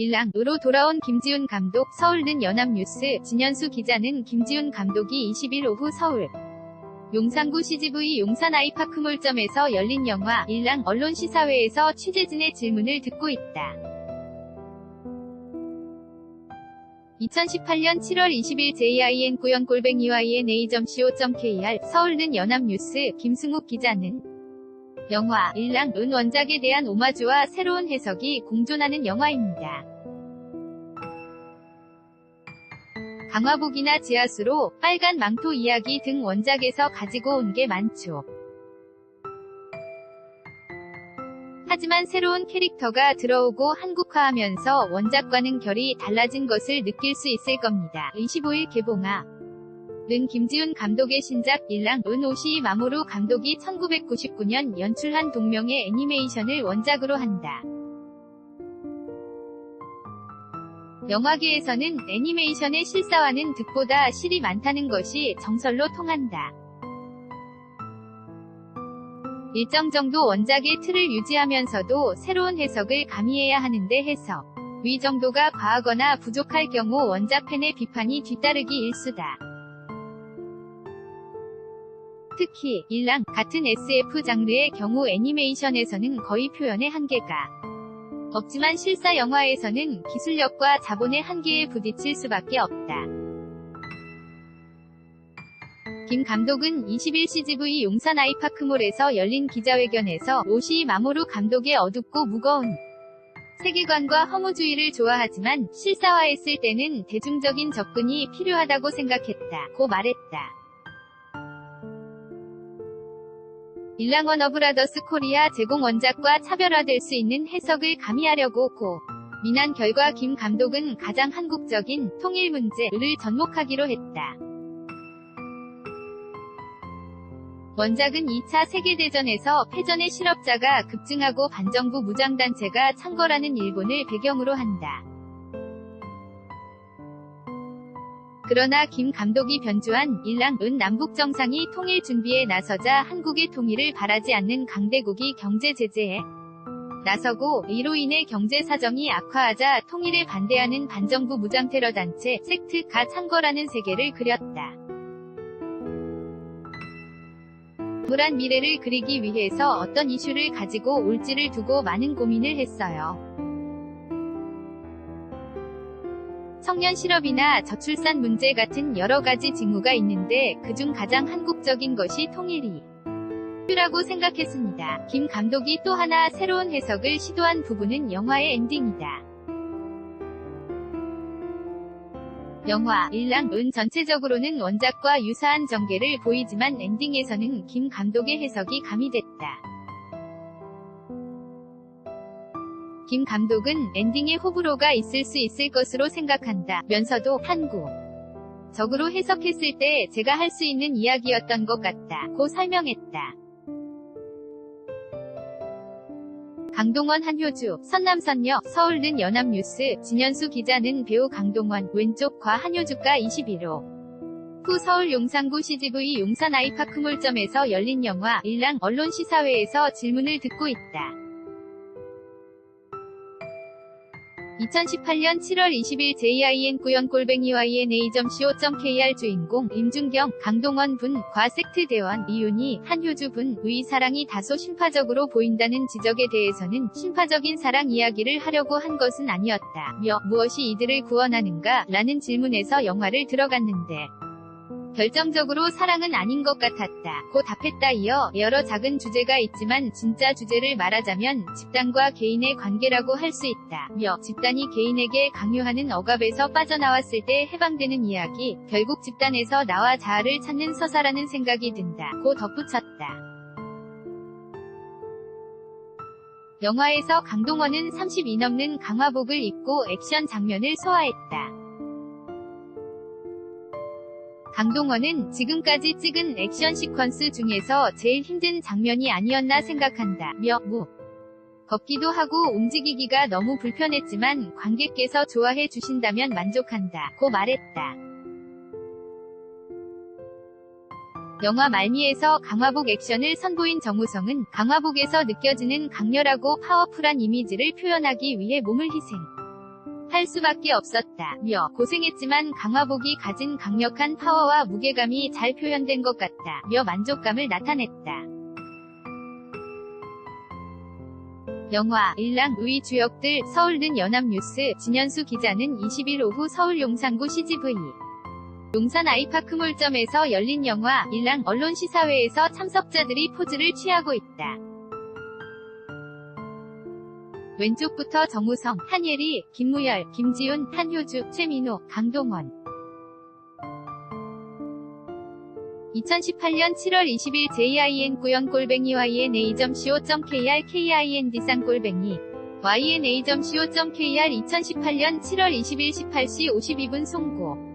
일랑으로 돌아온 김지훈 감독 서울는 연합뉴스 진현수 기자는 김지훈 감독이 20일 오후 서울 용산구 CGV 용산 아이파크몰점에서 열린 영화 일랑 언론 시사회에서 취재진의 질문을 듣고 있다. 2018년 7월 20일 JIN 구연 골뱅이 YNA.co.kr 서울는 연합뉴스 김승욱 기자는 영화 일랑은 원작에 대한 오마주와 새로운 해석이 공존하는 영화입니다. 강화복이나 지하수로 빨간 망토 이야기 등 원작에서 가지고 온 게 많죠. 하지만 새로운 캐릭터가 들어오고 한국화하면서 원작과는 결이 달라진 것을 느낄 수 있을 겁니다. 25일 개봉하 는 김지훈 감독의 신작 일랑 은 오시 마모루 감독이 1999년 연출한 동명의 애니메이션을 원작으로 한다. 영화계에서는 애니메이션의 실사화는 득보다 실이 많다는 것이 정설로 통한다. 일정 정도 원작의 틀을 유지하면서도 새로운 해석을 가미해야 하는데 해석. 위 정도가 과하거나 부족할 경우 원작 팬의 비판이 뒤따르기 일수다. 특히 일랑 같은 SF 장르의 경우 애니메이션에서는 거의 표현의 한계가 없지만 실사 영화에서는 기술력과 자본의 한계에 부딪힐 수밖에 없다. 김 감독은 21 CGV 용산 아이파크몰에서 열린 기자회견에서 오시 마모루 감독의 어둡고 무거운 세계관과 허무주의를 좋아하지만 실사화했을 때는 대중적인 접근이 필요하다고 생각했다. 고 말했다. 일랑원 어브라더스 코리아 제공 원작과 차별화될 수 있는 해석을 가미하려고 고 민한 결과 김 감독은 가장 한국적인 통일 문제를 접목하기로 했다. 원작은 2차 세계대전에서 패전의 실업자가 급증하고 반정부 무장단체가 창궐하는 일본을 배경으로 한다. 그러나 김 감독이 변주한 일랑은 남북 정상이 통일 준비에 나서자 한국의 통일을 바라지 않는 강대국이 경제 제재에 나서고 이로 인해 경제 사정이 악화하자 통일에 반대하는 반정부 무장 테러 단체 섹트 가 창궐하는 세계를 그렸다. 불안 미래를 그리기 위해서 어떤 이슈를 가지고 올지를 두고 많은 고민을 했어요. 청년 실업이나 저출산 문제 같은 여러 가지 직무가 있는데 그중 가장 한국적인 것이 통일이 라고 생각했습니다. 김 감독이 또 하나 새로운 해석을 시도한 부분은 영화의 엔딩이다. 영화 일랑은 전체적으로는 원작과 유사한 전개를 보이지만 엔딩에서는 김 감독의 해석이 가미됐다. 김 감독은 엔딩에 호불호가 있을 수 있을 것으로 생각한다. 면서도 한국 적으로 해석했을 때 제가 할 수 있는 이야기였던 것 같다. 고 설명했다. 강동원 한효주, 선남선녀, 서울는 연합뉴스, 진현수 기자는 배우 강동원, 왼쪽과 한효주가 21호. 후 서울 용산구 CGV 용산 아이파크몰점에서 열린 영화 일랑 언론 시사회에서 질문을 듣고 있다. 2018년 7월 20일 JIN 구연 골뱅이 YNA.co.kr 주인공 임준경, 강동원 분 과 섹트 대원 이윤희, 한효주 분 의 사랑이 다소 심파적으로 보인다는 지적에 대해서는 심파적인 사랑 이야기를 하려고 한 것은 아니었다 며 무엇이 이들을 구원하는가 라는 질문에서 영화를 들어갔는데 결정적으로 사랑은 아닌 것 같았다. 고 답했다 이어 여러 작은 주제가 있지만 진짜 주제를 말하자면 집단과 개인의 관계라고 할 수 있다. 며 집단이 개인에게 강요하는 억압에서 빠져나왔을 때 해방되는 이야기, 결국 집단에서 나와 자아를 찾는 서사라는 생각이 든다. 고 덧붙였다. 영화에서 강동원은 30이 넘는 강화복을 입고 액션 장면을 소화했다. 강동원은 지금까지 찍은 액션 시퀀스 중에서 제일 힘든 장면이 아니었나 생각한다. 며, 무. 걷기도 하고 움직이기가 너무 불편했지만 관객께서 좋아해 주신다면 만족한다. 고 말했다. 영화 말미에서 강화복 액션을 선보인 정우성은 강화복에서 느껴지는 강렬하고 파워풀한 이미지를 표현하기 위해 몸을 희생. 할 수밖에 없었다. 며 고생했지만 강화복이 가진 강력한 파워와 무게감이 잘 표현된 것 같다. 며 만족감을 나타냈다. 영화 일랑 의 주역들 서울는 연합뉴스 진현수 기자는 20일 오후 서울 용산구 CGV 용산 아이파크몰점에서 열린 영화 일랑 언론 시사회에서 참석자들이 포즈를 취하고 있다. 왼쪽부터 정우성, 한예리, 김무열, 김지훈, 한효주, 최민호, 강동원. 2018년 7월 20일 JIN 구형 골뱅이 YNA.co.kr KIN 디산 골뱅이. YNA.co.kr 2018년 7월 20일 18시 52분 송고